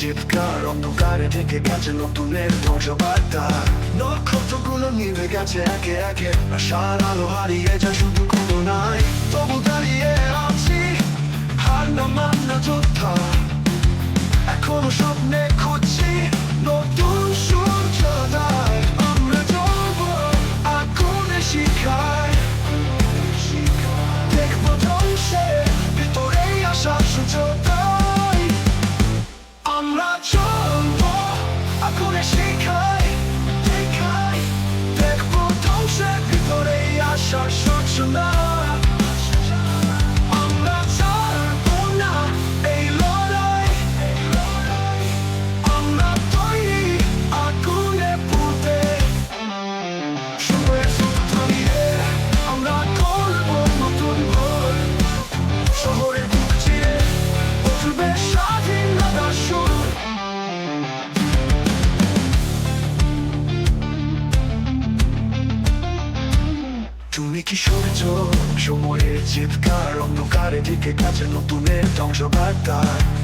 চিৎকার, অন্ধকারে থেকে গেছে নতুনের ধ্বংস বার্তা নক্ষত্রগুলো নিভে গেছে একে একে আশার আলো হারিয়ে যায় শুধু কোনো নাই। তবু দাঁড়িয়ে আছি, হার না মান না যোদ্ধা। short, short, love. তুমি কি সূর্য সময়ের চিৎকার অন্ধকারে দিকে গেছে নতুনের ধ্বংস বার্তা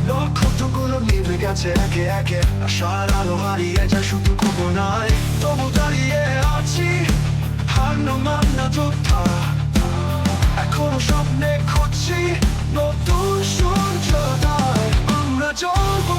নক্ষত্রগুলো নিভে গেছে একে একে। আশার আলো হারিয়ে যায় শুধু নাই তবু দাঁড়িয়ে আছি, হার না মান না যোদ্ধা। এখনও স্বপ্নে খুঁজছি নতুন সূর্যোদয়। আমরা জ্বলবো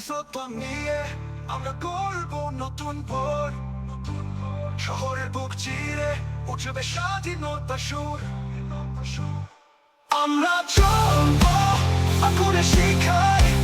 সত্য নিয়ে আমরা করব নতুন ভোর। শহরের বুক চিরে উঠবে স্বাধীনতা সুর। আমরা চলবো আগুনে শিখাই